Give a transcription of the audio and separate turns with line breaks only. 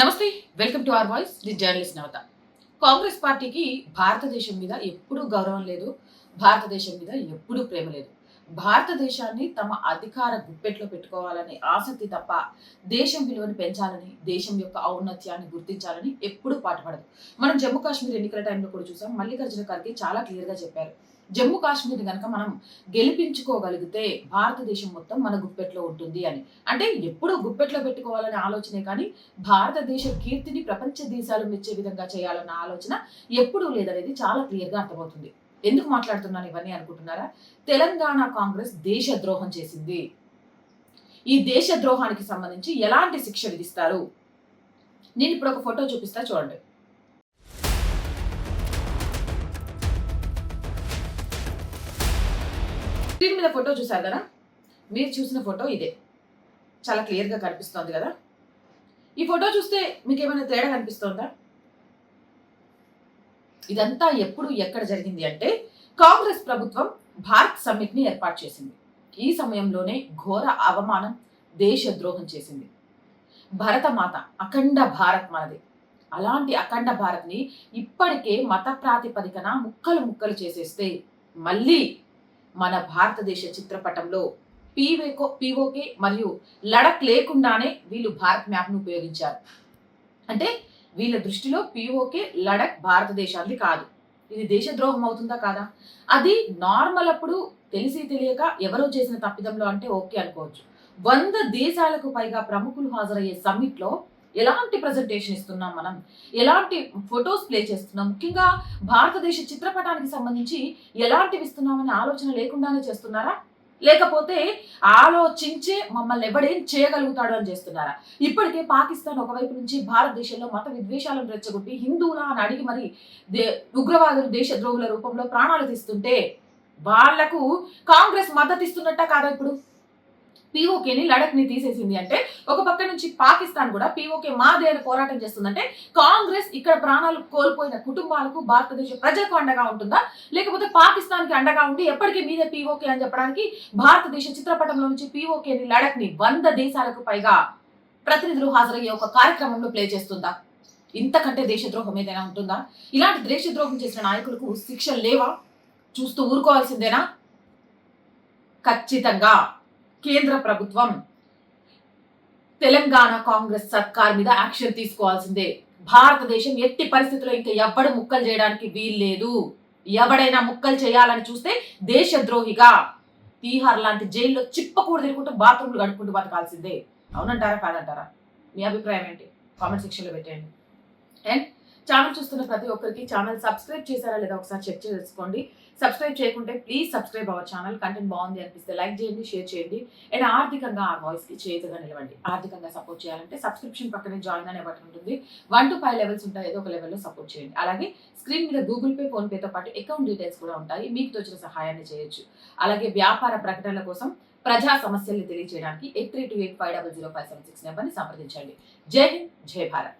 నమస్తే welcome to R voice the journalist Navata. Congress పార్టీకి భారతదేశం మీద ఎప్పుడూ గౌరవం లేదు భారతదేశం మీద ఎప్పుడూ ప్రేమ లేదు. భారతదేశాన్ని తమ అధికార గుప్పెట్లో పెట్టుకోవాలనే ఆసక్తి తప్ప దేశం విలువను పెంచాలని దేశం యొక్క ఔన్నత్యాన్ని గుర్తించాలని ఎప్పుడూ పాటుపడదు. మనం జమ్మూ కాశ్మీర్ ఎన్నికల టైంలో కూడా చూసాం మల్లికార్జున ఖర్గే చాలా క్లియర్గా చెప్పారు. జమ్మూ కాశ్మీర్ కనుక మనం గెలిపించుకోగలిగితే భారతదేశం మొత్తం మన గుప్పెట్లో ఉంటుంది అని. అంటే ఎప్పుడూ గుప్పెట్లో పెట్టుకోవాలనే ఆలోచనే కానీ భారతదేశ కీర్తిని ప్రపంచ దేశాలు మెచ్చే విధంగా చేయాలన్న ఆలోచన ఎప్పుడూ లేదనేది చాలా క్లియర్గా అర్థమవుతుంది. ఎందుకు మాట్లాడుతున్నాను ఇవన్నీ అనుకుంటున్నారా? తెలంగాణ కాంగ్రెస్ దేశ ద్రోహం చేసింది. ఈ దేశ ద్రోహానికి సంబంధించి ఎలాంటి శిక్ష విధిస్తారు? నేను ఇప్పుడు ఒక ఫోటో చూపిస్తా చూడండి. స్క్రీన్ మీద ఫోటో చూసారు కదా? మీరు చూసిన ఫోటో ఇదే. చాలా క్లియర్గా కనిపిస్తోంది కదా? ఈ ఫోటో చూస్తే మీకు ఏమైనా తేడా కనిపిస్తోందా? ఇదంతా ఎప్పుడు ఎక్కడ జరిగింది అంటే కాంగ్రెస్ ప్రభుత్వం భారత్ సమ్మిట్ని ఏర్పాటు చేసింది. ఈ సమయంలోనే ఘోర అవమానం దేశ ద్రోహం చేసింది. భరతమాత అఖండ భారత్ మనది అలాంటి అఖండ భారత్ని ఇప్పటికే మత ప్రాతిపదికన ముక్కలు ముక్కలు చేసేస్తే మళ్ళీ మన భారతదేశ చిత్రపటంలో పీవేకో పీఓకే మరియు లడక్ లేకుండానే వీళ్ళు భారత్ మ్యాప్ను ఉపయోగించారు. అంటే వీళ్ళ దృష్టిలో పీఓకే లడక్ భారతదేశాన్ని కాదు. ఇది దేశద్రోహం అవుతుందా కాదా? అది నార్మల్ అప్పుడు తెలిసి తెలియక ఎవరో చేసిన తప్పిదంలో అంటే ఓకే అనుకోవచ్చు. వంద దేశాలకు పైగా ప్రముఖులు హాజరయ్యే సమ్మిట్లో ఎలాంటి ప్రజెంటేషన్ ఇస్తున్నాం మనం? ఎలాంటి ఫొటోస్ ప్లే చేస్తున్నాం? ముఖ్యంగా భారతదేశ చిత్రపటానికి సంబంధించి ఎలాంటివి ఇస్తున్నామనే ఆలోచన లేకుండానే చేస్తున్నారా? లేకపోతే ఆలోచించే మమ్మల్ని ఎవడేం చేయగలుగుతాడు అని చేస్తున్నారా? ఇప్పటికే పాకిస్తాన్ ఒకవైపు నుంచి భారతదేశంలో మత విద్వేషాలను రెచ్చగొట్టి హిందువులా అని అడిగి మరి దే ఉగ్రవాదులు దేశద్రోహుల రూపంలో ప్రాణాలు తీస్తుంటే వాళ్ళకు కాంగ్రెస్ మద్దతు ఇస్తున్నట్ట కాదా ఇప్పుడు? పీఓకేని లడఖ్ని తీసేసింది. అంటే ఒక పక్క నుంచి పాకిస్తాన్ కూడా పీఓకే మాదే అని పోరాటం చేస్తుందంటే కాంగ్రెస్ ఇక్కడ ప్రాణాలు కోల్పోయిన కుటుంబాలకు భారతదేశ ప్రజలకు అండగా ఉంటుందా? లేకపోతే పాకిస్తాన్కి అండగా ఉండి ఎప్పటికీ మీదే పీఓకే అని చెప్పడానికి భారతదేశ చిత్రపటంలో నుంచి పీఓకేని లడఖ్ని వంద దేశాలకు పైగా ప్రతినిధులు హాజరయ్యే ఒక కార్యక్రమంలో ప్లే చేస్తుందా? ఇంతకంటే దేశద్రోహం ఏదైనా ఉంటుందా? ఇలాంటి దేశద్రోహం చేసిన నాయకులకు శిక్ష లేవా? చూస్తూ ఊరుకోవాల్సిందేనా? ఖచ్చితంగా. కేంద్ర ప్రభుత్వం తెలంగాణ కాంగ్రెస్ సర్కార్ మీద యాక్షన్ తీసుకోవాల్సిందే. భారతదేశం ఎట్టి పరిస్థితుల్లో ఇంకా ఎవ్వడు ముక్కలు చేయడానికి వీల్లేదు. ఎవడైనా ముక్కలు చేయాలని చూస్తే దేశద్రోహిగా తీహార్ లాంటి జైల్లో చిప్పకూడ తిరుగుకుంటూ బాత్రూమ్లు గడుపుకుంటూ బతకాల్సిందే. అవునంటారా? కాదంటారా? మీ అభిప్రాయం ఏంటి? కామెంట్ సెక్షన్లో పెట్టేయండి. అండ్ ఛానల్ చూస్తున్న ప్రతి ఒక్కరికి ఛానల్ సబ్స్క్రైబ్ చేశారా లేదా ఒకసారి చెక్ చేసుకోండి. సబ్స్క్రైబ్ చేయకుంటే please subscribe our channel. Content బాగుంది అనిపిస్తే లైక్ చేయండి షేర్ చేయండి. అండ్ ఆర్థికంగా ఆ వాయిస్కి చేతుగా నిలవండి. ఆర్థికంగా సపోర్ట్ చేయాలంటే సబ్స్క్రిప్షన్ పక్కనే జాయిన్ అనే బటన్ ఉంటుంది. వన్ టు ఫైవ్ లెవెల్స్ ఉంటాయి. ఏదో ఒక లెవెల్లో సపోర్ట్ చేయండి. అలాగే స్క్రీన్ మీద గూగుల్ పే ఫోన్పేతో పాటు అకౌంట్ డీటెయిల్స్ కూడా ఉంటాయి. మీకు తోచిన సహాయాన్ని చేయొచ్చు. అలాగే వ్యాపార ప్రకటనల కోసం ప్రజా సమస్యల్ని తెలియజేయడానికి eight three two eight five double zero five seven six నెంబర్ని సంప్రదించండి. జై హింద్ జై భారత్.